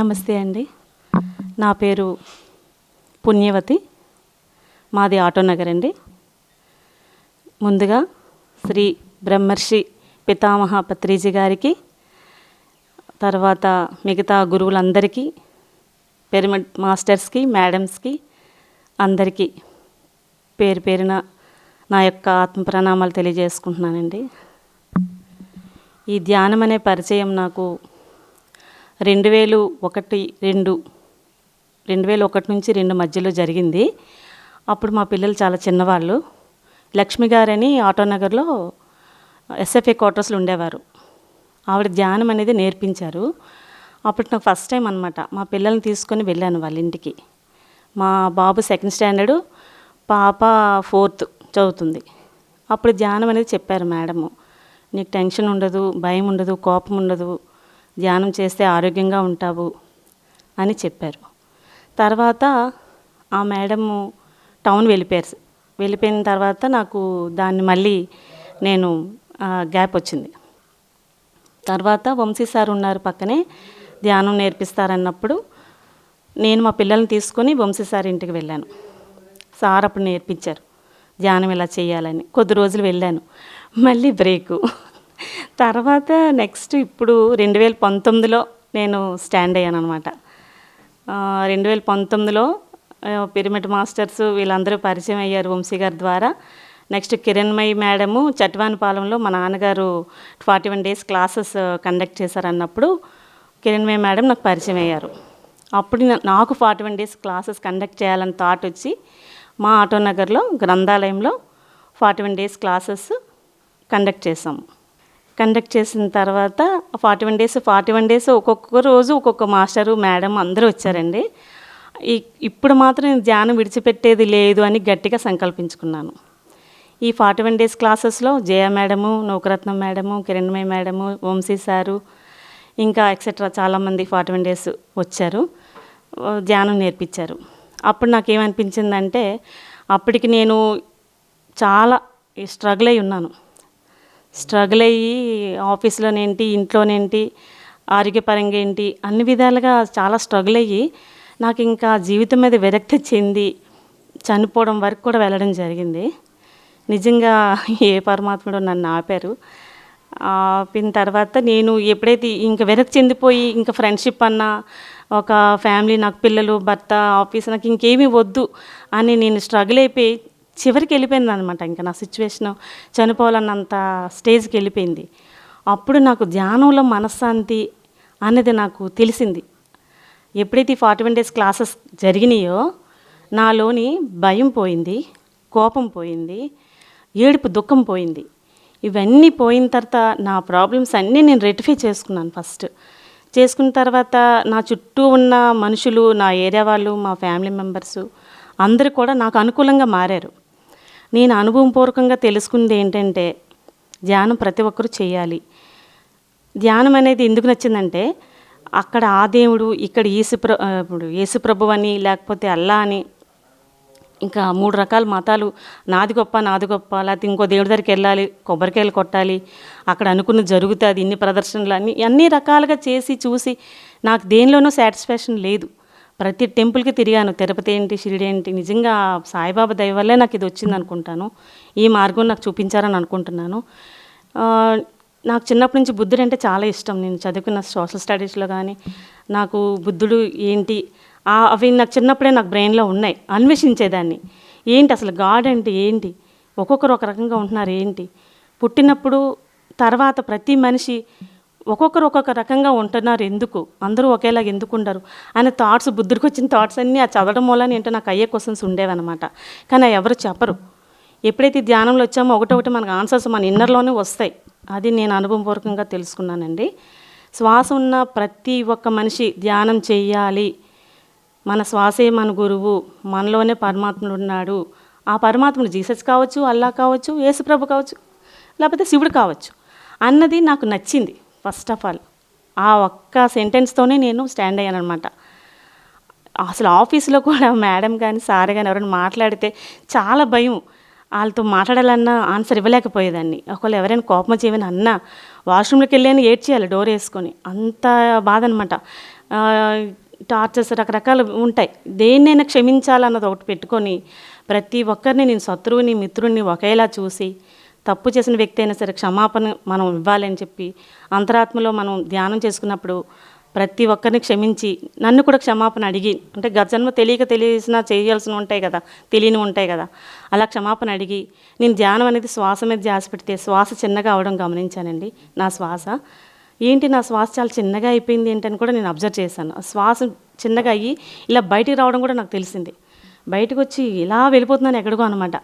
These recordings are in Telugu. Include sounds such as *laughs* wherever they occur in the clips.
నమస్తే అండి. నా పేరు పుణ్యవతి. మాది ఆటోనగర్ అండి. ముందుగా శ్రీ బ్రహ్మర్షి పితామహ పత్రిజీ గారికి తర్వాత మిగతా గురువులందరికీ పిరమిడ్ మాస్టర్స్కి మేడమ్స్కి అందరికీ పేరు పేరున నా యొక్క ఆత్మ ప్రణామాలు తెలియజేసుకుంటున్నానండి. ఈ ధ్యానం అనే పరిచయం నాకు రెండు వేలు ఒకటి రెండు రెండు వేల ఒకటి నుంచి రెండు మధ్యలో జరిగింది. అప్పుడు మా పిల్లలు చాలా చిన్నవాళ్ళు. లక్ష్మి గారని ఆటోనగర్లో ఎస్ఎఫ్ఏ క్వార్టర్స్లో ఉండేవారు. ఆవిడ ధ్యానం అనేది నేర్పించారు. అప్పుడు నాకు ఫస్ట్ టైం అనమాట మా పిల్లల్ని తీసుకొని వెళ్ళాను వాళ్ళ ఇంటికి. మా బాబు సెకండ్ స్టాండర్డు పాప ఫోర్త్ చదువుతుంది. అప్పుడు ధ్యానం అనేది చెప్పారు మేడము. నీకు టెన్షన్ ఉండదు భయం ఉండదు కోపం ఉండదు. ధ్యానం చేస్తే ఆరోగ్యంగా ఉంటావు అని చెప్పారు. తర్వాత ఆ మేడము టౌన్ వెళ్ళిపోయారు. వెళ్ళిపోయిన తర్వాత నాకు దాన్ని మళ్ళీ నేను గ్యాప్ వచ్చింది. తర్వాత వంశీ సార్ ఉన్నారు పక్కనే ధ్యానం నేర్పిస్తారన్నప్పుడు నేను మా పిల్లల్ని తీసుకొని వంశీ సార్ ఇంటికి వెళ్ళాను. సార్ అప్పుడు నేర్పించారు ధ్యానం ఇలా చేయాలని. కొద్ది రోజులు వెళ్ళాను. మళ్ళీ బ్రేకు. తర్వాత నెక్స్ట్ ఇప్పుడు రెండు వేల పంతొమ్మిదిలో నేను స్టాండ్ అయ్యాను అనమాట రెండు వేల పంతొమ్మిదిలో పిరమిడ్ మాస్టర్స్ వీళ్ళందరూ పరిచయం అయ్యారు వంశీ గారి ద్వారా. నెక్స్ట్ కిరణ్మయి మేడము చట్వానిపాలెంలో మా నాన్నగారు forty one days classes conduct చేశారన్నప్పుడు Kiranmayi madam నాకు పరిచయం అయ్యారు. అప్పుడు నాకు forty one days classes conduct చేయాలని థాట్ వచ్చి మా ఆటోనగర్లో గ్రంథాలయంలో forty one days classes conduct చేసాము కండక్ట్ చేసిన తర్వాత forty one days forty one days ఒక్కొక్క రోజు ఒక్కొక్క మాస్టరు మేడం అందరూ వచ్చారండి. ఇప్పుడు మాత్రం నేను ధ్యానం విడిచిపెట్టేది లేదు అని గట్టిగా సంకల్పించుకున్నాను. ఈ ఫార్టీ వన్ డేస్ క్లాసెస్లో Jaya madam Naukaratnam madam Kiranmaya madam Vamsi sir ఇంకా ఎక్సెట్రా చాలామంది ఫార్టీ వన్ డేస్ వచ్చారు ధ్యానం నేర్పించారు. అప్పుడు నాకేమనిపించిందంటే అప్పటికి నేను చాలా స్ట్రగుల్ అయి ఉన్నాను. స్ట్రగుల్ అయ్యి ఆఫీస్లోనేంటి ఇంట్లోనేంటి ఆరోగ్యపరంగా ఏంటి అన్ని విధాలుగా చాలా స్ట్రగుల్ అయ్యి నాకు ఇంకా జీవితం మీద విరక్తి చెంది చనిపోవడం వరకు కూడా వెళ్ళడం జరిగింది. నిజంగా ఏ పరమాత్ముడు నన్ను ఆపారు. ఆపిన తర్వాత నేను ఎప్పుడైతే ఇంకా వెనక్కి చెందిపోయి ఇంకా ఫ్రెండ్షిప్ అన్నా ఒక ఫ్యామిలీ నాకు పిల్లలు భర్త ఆఫీస్ నాకు ఇంకేమీ వద్దు అని నేను స్ట్రగుల్ అయిపోయి చివరికి వెళ్ళిపోయింది అనమాట ఇంకా నా సిచ్యువేషన్ చనిపోవాలన్నంత స్టేజ్కి వెళ్ళిపోయింది. అప్పుడు నాకు ధ్యానంలో మనశ్శాంతి అనేది నాకు తెలిసింది. ఎప్పుడైతే ఈ ఫార్టీ వన్ డేస్ క్లాసెస్ జరిగినాయో నాలోని భయం పోయింది కోపం పోయింది ఏడుపు దుఃఖం పోయింది. ఇవన్నీ పోయిన తర్వాత నా ప్రాబ్లమ్స్ అన్నీ నేను రెటిఫై చేసుకున్నాను ఫస్ట్ చేసుకున్న తర్వాత నా చుట్టూ ఉన్న మనుషులు నా ఏరియా వాళ్ళు మా ఫ్యామిలీ మెంబర్స్ అందరూ కూడా నాకు అనుకూలంగా మారారు. నేను అనుభవపూర్వకంగా తెలుసుకుంది ఏంటంటే ధ్యానం ప్రతి ఒక్కరూ చేయాలి. ధ్యానం అనేది ఎందుకు నచ్చిందంటే అక్కడ ఆ దేవుడు ఇక్కడ యేసుప్ర ఇప్పుడు యేసుప్రభు అని లేకపోతే అల్లా అని ఇంకా మూడు రకాల మతాలు నాది గొప్ప నాది గొప్ప లేకపోతే ఇంకో దేవుడి దగ్గరికి వెళ్ళాలి కొబ్బరికాయలు కొట్టాలి అక్కడ అనుకున్న జరుగుతుంది ఇన్ని ప్రదర్శనలు అన్నీ అన్ని రకాలుగా చేసి చూసి నాకు దేనిలోనూ సాటిస్ఫాక్షన్ లేదు. ప్రతి టెంపుల్కి తిరిగాను. తిరుపతి ఏంటి షిరిడి ఏంటి నిజంగా సాయిబాబా దయ వల్లే నాకు ఇది వచ్చింది అనుకుంటాను. ఈ మార్గం నాకు చూపించారని అనుకుంటున్నాను. నాకు చిన్నప్పటి నుంచి బుద్ధుడు అంటే చాలా ఇష్టం. నేను చదువుకున్న సోషల్ స్టడీస్లో కానీ నాకు బుద్ధుడు ఏంటి అవి నాకు చిన్నప్పుడే నాకు బ్రెయిన్లో ఉన్నాయి. అన్వేషించేదాన్ని. ఏంటి అసలు గాడ్ అంటే ఏంటి? ఒక్కొక్కరు ఒక రకంగా ఉంటున్నారు. ఏంటి? పుట్టినప్పుడు తర్వాత ప్రతి మనిషి ఒక్కొక్కరు ఒక్కొక్క రకంగా ఉంటున్నారు. ఎందుకు? అందరూ ఒకేలాగా ఎందుకు ఉండరు? అనే థాట్స్ బుద్ధుడికి వచ్చిన థాట్స్ అన్నీ ఆ చదవడం వల్ల ఏంటో నాకు అయ్యే క్వశ్చన్స్ ఉండేవన్నమాట. కానీ ఎవరు చెప్పరు. ఎప్పుడైతే ధ్యానంలో వచ్చామో ఒకటొకటి మనకు ఆన్సర్స్ మన ఇన్నర్లోనే వస్తాయి. అది నేను అనుభవపూర్వకంగా తెలుసుకున్నానండి. శ్వాస ఉన్న ప్రతి ఒక్క మనిషి ధ్యానం చేయాలి మన శ్వాసే మన గురువు. మనలోనే పరమాత్ముడు ఉన్నాడు. ఆ పరమాత్ముడు జీసస్ కావచ్చు అల్లా కావచ్చు యేసుప్రభు కావచ్చు లేకపోతే శివుడు కావచ్చు అన్నది నాకు నచ్చింది. ఫస్ట్ ఆఫ్ ఆల్ ఆ ఒక్క సెంటెన్స్తోనే నేను స్టాండ్ అయ్యాను అనమాట అసలు ఆఫీస్లో కూడా మేడం కానీ సార్ కానీ ఎవరైనా మాట్లాడితే చాలా భయం. వాళ్ళతో మాట్లాడాలన్నా ఆన్సర్ ఇవ్వలేకపోయేదాన్ని. ఒకవేళ ఎవరైనా కోపం చేయమని అన్నా వాష్రూమ్లోకి వెళ్ళాను ఏడ్చేయాలి డోర్ వేసుకొని. అంత బాధ అనమాట టార్చర్స్ రకరకాలు ఉంటాయి. దేన్నైనా క్షమించాలన్నది ఒకటి పెట్టుకొని ప్రతి ఒక్కరిని నేను శత్రువుని మిత్రుడిని ఒకేలా చూసి తప్పు చేసిన వ్యక్తి అయినా సరే క్షమాపణ మనం ఇవ్వాలని చెప్పి అంతరాత్మలో మనం ధ్యానం చేసుకున్నప్పుడు ప్రతి ఒక్కరిని క్షమించి నన్ను కూడా క్షమాపణ అడిగి అంటే గత జన్మ తెలియక తెలిసిన చేయాల్సిన ఉంటాయి కదా తెలియని ఉంటాయి కదా అలా క్షమాపణ అడిగి నేను ధ్యానం అనేది శ్వాస మీద ధ్యాస పెడితే శ్వాస చిన్నగా అవడం గమనించానండి. నా శ్వాస. ఏంటి నా శ్వాస చాలా చిన్నగా అయిపోయింది ఏంటని కూడా నేను అబ్జర్వ్ చేశాను. ఆ శ్వాస చిన్నగా అయ్యి ఇలా బయటికి రావడం కూడా నాకు తెలిసింది. బయటకు వచ్చి ఇలా వెళ్ళిపోతున్నాను ఎక్కడికో అనమాట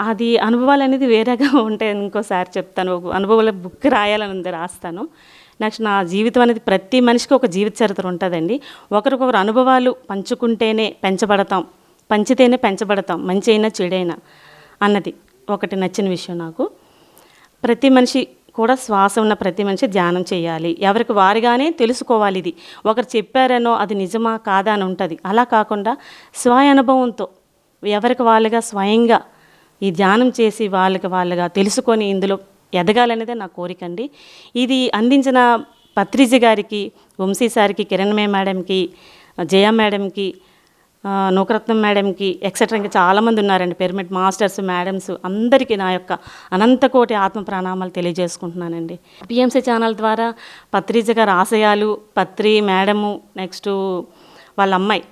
అది అనుభవాలు అనేది వేరేగా *laughs* ఉంటాయి ఇంకోసారి చెప్తాను. ఒక అనుభవాల బుక్ రాయాలని ఉంది రాస్తాను. నెక్స్ట్ నా జీవితం అనేది ప్రతి మనిషికి ఒక జీవిత చరిత్ర ఉంటుందండి. ఒకరికొకరు అనుభవాలు పంచుకుంటేనే పెంచబడతాం పంచితేనే పెంచబడతాం మంచి అయినా చెడైనా అన్నది ఒకటి నచ్చిన విషయం నాకు. ప్రతి మనిషి కూడా శ్వాస ఉన్న ప్రతి మనిషి ధ్యానం చేయాలి. ఎవరికి వారిగానే తెలుసుకోవాలి ఇది. ఒకరు చెప్పారనో అది నిజమా కాదా అని ఉంటుంది. అలా కాకుండా స్వయ అనుభవంతో ఎవరికి వాళ్ళుగా స్వయంగా ఈ ధ్యానం చేసి వాళ్ళకి వాళ్ళుగా తెలుసుకొని ఇందులో ఎదగాలనేదే నా కోరిక అండి. ఇది అందించిన పత్రిజి గారికి వంశీ సార్కి కిరణ్మయ మేడంకి జయ మేడంకి నూకరత్నం మేడంకి ఎక్సెట్రా ఇంకా చాలామంది ఉన్నారండి. పిరమిడ్ మాస్టర్స్ మేడమ్స్ అందరికీ నా యొక్క అనంతకోటి ఆత్మ ప్రణామాలు తెలియజేసుకుంటున్నానండి. పిఎంసీ ఛానల్ ద్వారా పత్రిజ గారి ఆశయాలు పత్రి మేడము నెక్స్ట్ వాళ్ళ అమ్మాయి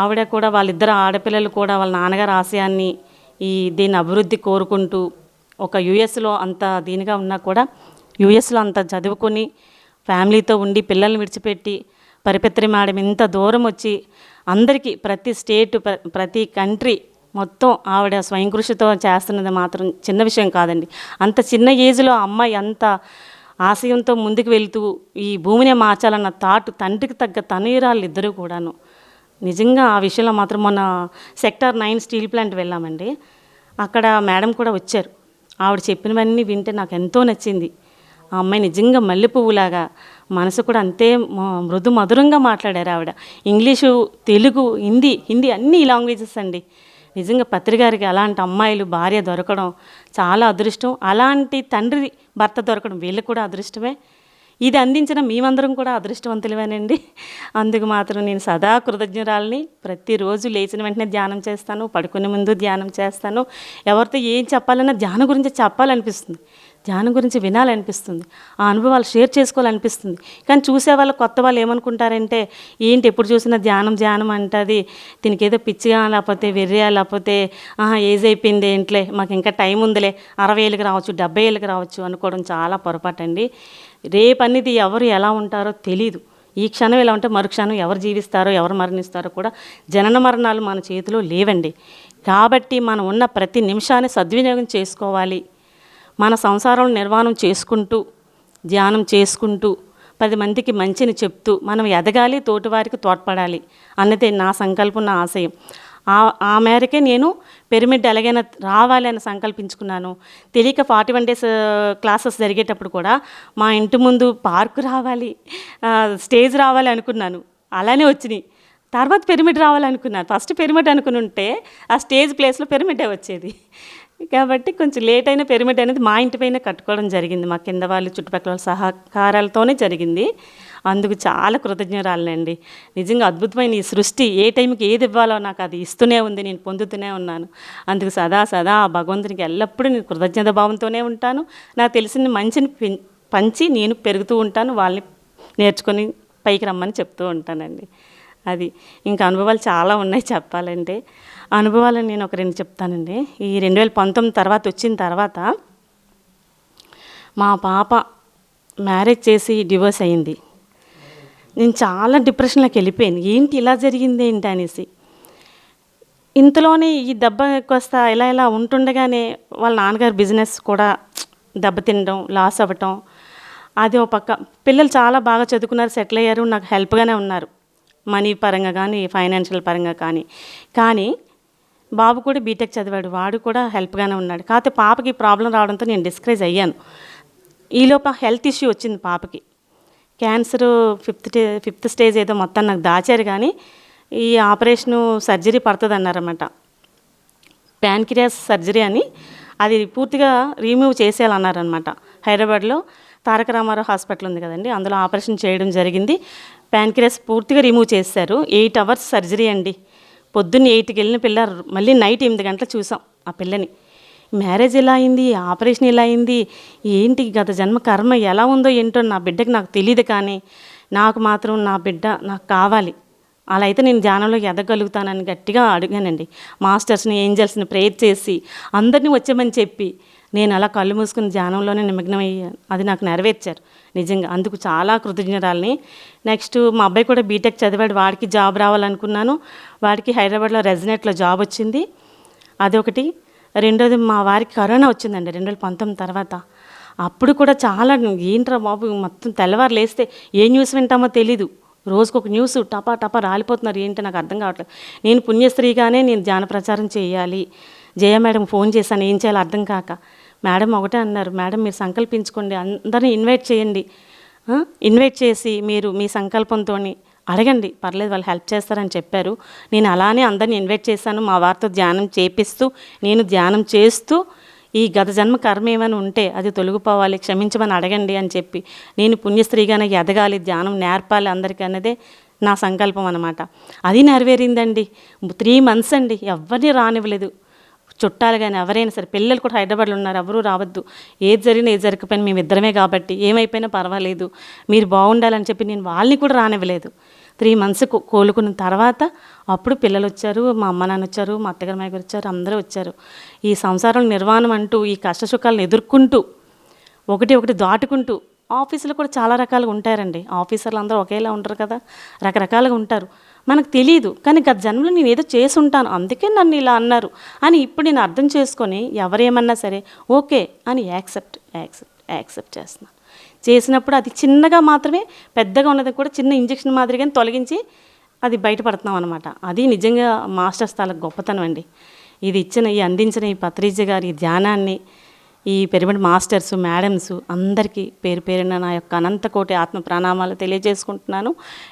ఆవిడ కూడా వాళ్ళిద్దరు ఆడపిల్లలు కూడా వాళ్ళ నాన్నగారి ఆశయాన్ని ఈ దీని అభివృద్ధి కోరుకుంటూ ఒక యుఎస్లో అంత దీనిగా ఉన్నా కూడా యుఎస్లో అంత చదువుకొని ఫ్యామిలీతో ఉండి పిల్లల్ని విడిచిపెట్టి పరిపెత్రి మేడం ఇంత దూరం వచ్చి అందరికీ ప్రతి స్టేట్ ప్ర- ప్రతి కంట్రీ మొత్తం ఆవిడ స్వయం కృషితో చేస్తున్నది మాత్రం చిన్న విషయం కాదండి. అంత చిన్న ఏజ్లో అమ్మాయి అంత ఆశయంతో ముందుకు వెళ్తూ ఈ భూమినే మార్చాలన్న థాట్ తండ్రికి తగ్గ తనయురాళ్ళు ఇద్దరు కూడాను నిజంగా ఆ విషయంలో మాత్రం మొన్న సెక్టార్ నైన్ స్టీల్ ప్లాంట్ వెళ్ళామండి. అక్కడ మేడం కూడా వచ్చారు. ఆవిడ చెప్పినవన్నీ వింటే నాకు ఎంతో నచ్చింది. ఆ అమ్మాయి నిజంగా మల్లె పువ్వులాగా మనసు కూడా అంతే మృదు మధురంగా మాట్లాడారు ఆవిడ. ఇంగ్లీషు తెలుగు హిందీ హిందీ అన్ని లాంగ్వేజెస్ అండి. నిజంగా పత్రికారికి అలాంటి అమ్మాయిలు భార్య దొరకడం చాలా అదృష్టం. అలాంటి తండ్రి భర్త దొరకడం వీళ్ళకి కూడా అదృష్టమే. ఇది అందించిన మేమందరం కూడా అదృష్టవంతులమేనండి. అందుకు మాత్రం నేను సదా కృతజ్ఞురాలని. ప్రతిరోజు లేచిన వెంటనే ధ్యానం చేస్తాను. పడుకునే ముందు ధ్యానం చేస్తాను. ఎవరితో ఏం చెప్పాలన్నా ధ్యానం గురించి చెప్పాలనిపిస్తుంది. ధ్యానం గురించి వినాలనిపిస్తుంది. ఆ అనుభవాలు షేర్ చేసుకోవాలనిపిస్తుంది. కానీ చూసే వాళ్ళు కొత్త వాళ్ళు ఏమనుకుంటారంటే ఏంటి ఎప్పుడు చూసినా ధ్యానం ధ్యానం అంటది. దీనికి ఏదో పిచ్చిగా లేకపోతే వెర్రియా లేకపోతే "ఆహా, ఏజ్ అయిపోయింది ఏంట్లే. మాకు ఇంకా టైం ఉందిలే. అరవై ఏళ్ళకి రావచ్చు డెబ్బై ఏళ్ళకి రావచ్చు అనుకోవడం చాలా పొరపాటు రేపు అనేది ఎవరు ఎలా ఉంటారో తెలీదు. ఈ క్షణం ఎలా ఉంటే మరుక్షణం ఎవరు జీవిస్తారో ఎవరు మరణిస్తారో కూడా జనన మరణాలు మన చేతిలో లేవండి. కాబట్టి మనం ఉన్న ప్రతి నిమిషాన్ని సద్వినియోగం చేసుకోవాలి. మన సంసారం నిర్మాణం చేసుకుంటూ ధ్యానం చేసుకుంటూ పది మందికి మంచిని చెప్తూ మనం ఎదగాలి తోటివారికి తోడ్పడాలి అన్నదే నా సంకల్పం నా ఆశయం. ఆ ఆ మేరకే నేను పిరమిడ్ ఎలాగైనా రావాలి అని సంకల్పించుకున్నాను. తెలియక ఫార్టీ వన్ డేస్ క్లాసెస్ జరిగేటప్పుడు కూడా మా ఇంటి ముందు పార్కు రావాలి స్టేజ్ రావాలి అనుకున్నాను. అలానే వచ్చినాయి. తర్వాత పిరమిడ్ రావాలనుకున్నాను. ఫస్ట్ పిరమిడ్ అనుకుని ఉంటే ఆ స్టేజ్ ప్లేస్లో పిరమిడే వచ్చేది. కాబట్టి కొంచెం లేట్ అయిన పిరమిడ్ అనేది మా ఇంటి పైన కట్టుకోవడం జరిగింది. మా కింద వాళ్ళు చుట్టుపక్కల వాళ్ళ సహకారాలతోనే జరిగింది. అందుకు చాలా కృతజ్ఞరాలండి. నిజంగా అద్భుతమైన ఈ సృష్టి. ఏ టైంకి ఏది ఇవ్వాలో నాకు అది ఇస్తూనే ఉంది. నేను పొందుతూనే ఉన్నాను. అందుకు సదా సదా ఆ భగవంతునికి ఎల్లప్పుడూ నేను కృతజ్ఞత భావంతోనే ఉంటాను. నాకు తెలిసిన మంచిని పెం- పంచి నేను పెరుగుతూ ఉంటాను. వాళ్ళని నేర్చుకొని పైకి రమ్మని చెప్తూ ఉంటానండి. అది. ఇంకా అనుభవాలు చాలా ఉన్నాయి చెప్పాలంటే. అనుభవాలు నేను ఒక రెండు చెప్తానండి. ఈ రెండు వేల పంతొమ్మిది తర్వాత వచ్చిన తర్వాత మా పాప మ్యారేజ్ చేసి డివోర్స్ అయింది. నేను చాలా డిప్రెషన్లోకి వెళ్ళిపోయాను. ఏంటి ఇలా జరిగింది ఏంటి అనేసి. ఇంతలోనే ఈ దెబ్బ కొస్తా ఇలా ఇలా ఉంటుండగానే వాళ్ళ నాన్నగారు బిజినెస్ కూడా దెబ్బతినడం లాస్ అవ్వటం. అది ఒక పక్క. పిల్లలు చాలా బాగా చదువుకున్నారు సెటిల్ అయ్యారు నాకు హెల్ప్గానే ఉన్నారు. మనీ పరంగా కానీ ఫైనాన్షియల్ పరంగా కానీ. కానీ బాబు కూడా బీటెక్ చదివాడు. వాడు కూడా హెల్ప్గానే ఉన్నాడు. కాకపోతే పాపకి ప్రాబ్లం రావడంతో నేను డిస్కరేజ్ అయ్యాను. ఈలోప హెల్త్ ఇష్యూ వచ్చింది పాపకి. క్యాన్సర్ ఫిఫ్త్ ఫిఫ్త్ స్టేజ్ ఏదో మొత్తం నాకు దాచారు కానీ ఈ ఆపరేషను సర్జరీ పడుతుంది అన్నారన్నమాట ప్యాన్క్రియాస్ సర్జరీ అని అది పూర్తిగా రిమూవ్ చేసేయాలన్నారనమాట హైదరాబాద్లో తారక రామారావు హాస్పిటల్ ఉంది కదండి. అందులో ఆపరేషన్ చేయడం జరిగింది. ప్యాన్క్రియాస్ పూర్తిగా రిమూవ్ చేశారు. ఎయిట్ అవర్స్ సర్జరీ అండి. పొద్దున్న ఎయిట్కి వెళ్ళిన పిల్ల మళ్ళీ నైట్ ఎనిమిది గంటలు చూసాం ఆ పిల్లని. మ్యారేజ్ ఎలా అయింది? ఆపరేషన్ ఎలా అయింది? ఏంటి గత జన్మ కర్మ ఎలా ఉందో ఏంటో నా బిడ్డకి నాకు తెలియదు కానీ నాకు మాత్రం నా బిడ్డ నాకు కావాలి. అలా అయితే నేను ధ్యానంలో ఎదగలుగుతానని గట్టిగా అడిగానండి. మాస్టర్స్ని ఏంజల్స్ని ప్రేయర్ చేసి అందరినీ వచ్చామని చెప్పి నేను అలా కళ్ళు మూసుకుని ధ్యానంలోనే నిమగ్నమయ్యాను. అది నాకు నెరవేర్చారు నిజంగా. అందుకు చాలా కృతజ్ఞరాలని నెక్స్ట్ మా అబ్బాయి కూడా బీటెక్ చదివాడు వాడికి జాబ్ రావాలనుకున్నాను. వాడికి హైదరాబాద్లో రెజినెట్లో జాబ్ వచ్చింది. అదొకటి. రెండోది మా వారికి కరోనా వచ్చిందండి రెండు వేల పంతొమ్మిది తర్వాత. అప్పుడు కూడా చాలా ఏంట్రా బాబు మొత్తం తెల్లవారు లేస్తే ఏ న్యూస్ వింటామో తెలీదు. రోజుకు ఒక న్యూస్ టపా టపా రాలిపోతున్నారు. ఏంటి నాకు అర్థం కావట్లేదు. నేను పుణ్యస్త్రీగానే నేను ధ్యాన ప్రచారం చేయాలి. జయ మేడం ఫోన్ చేశాను ఏం చేయాలో అర్థం కాక. మేడం ఒకటే అన్నారు మేడం మీరు సంకల్పించుకోండి అందరిని ఇన్వైట్ చేయండి. ఇన్వైట్ చేసి మీరు మీ సంకల్పంతో అడగండి పర్లేదు వాళ్ళు హెల్ప్ చేస్తారని చెప్పారు. నేను అలానే అందరిని ఇన్వైట్ చేశాను మా వారితో ధ్యానం చేపిస్తూ నేను ధ్యానం చేస్తూ ఈ గత జన్మ కర్మ ఏమైనా ఉంటే అది తొలగిపోవాలి క్షమించమని అడగండి అని చెప్పి నేను పుణ్యస్త్రీగానే ఎదగాలి ధ్యానం నేర్పాలి అందరికీ అన్నదే నా సంకల్పం అనమాట అది నెరవేరిందండి. త్రీ మంత్స్ అండి ఎవరిని రానివ్వలేదు. చుట్టాలు కానీ ఎవరైనా సరే పిల్లలు కూడా హైదరాబాద్లో ఉన్నారు ఎవరూ రావద్దు. ఏది జరిగినా ఏది జరగకపోయినా మేము ఇద్దరమే కాబట్టి ఏమైపోయినా పర్వాలేదు. మీరు బాగుండాలని చెప్పి నేను వాళ్ళని కూడా రానివ్వలేదు. త్రీ మంత్స్ కోలుకున్న తర్వాత అప్పుడు పిల్లలు వచ్చారు మా అమ్మ నాన్న వచ్చారు మా అత్తగారు మాయ వచ్చారు అందరూ వచ్చారు. ఈ సంసారం నిర్వాణం అంటూ ఈ కష్ట సుఖాలను ఎదుర్కొంటూ ఒకటి ఒకటి దాటుకుంటూ ఆఫీసులో కూడా చాలా రకాలుగా ఉంటారండి. ఆఫీసర్లు అందరూ ఒకేలా ఉంటారు కదా రకరకాలుగా ఉంటారు. మనకు తెలియదు కానీ గత జన్మలో నేను ఏదో చేసి ఉంటాను అందుకే నన్ను ఇలా అన్నారు అని ఇప్పుడు నేను అర్థం చేసుకొని ఎవరేమన్నా సరే ఓకే అని యాక్సెప్ట్ యాక్సెప్ట్ యాక్సెప్ట్ చేస్తున్నాను చేసినప్పుడు అది చిన్నగా మాత్రమే పెద్దగా ఉన్నది కూడా చిన్న ఇంజెక్షన్ మాదిరిగానే తొలగించి అది బయటపడుతున్నాం అనమాట అది నిజంగా మాస్టర్స్ తాలకు గొప్పతనం అండి. ఇది ఇచ్చిన ఈ అందించిన ఈ పత్రిజ గారి ఈ ధ్యానాన్ని ఈ పిరమిడ్ మాస్టర్స్ మేడమ్స్ అందరికీ పేరు పేరున నా యొక్క అనంతకోటి ఆత్మ ప్రణామాలు తెలియజేసుకుంటున్నాను.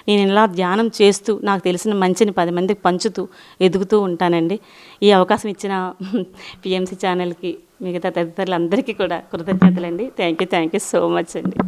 నేను ఇలా ధ్యానం చేస్తూ నాకు తెలిసిన మంచిని పది మందికి పంచుతూ ఎదుగుతూ ఉంటానండి. ఈ అవకాశం ఇచ్చిన *laughs* పిఎంసి ఛానల్కి మిగతా తదితరులందరికీ కూడా కృతజ్ఞతలండి. Thank you thank you so much అండి.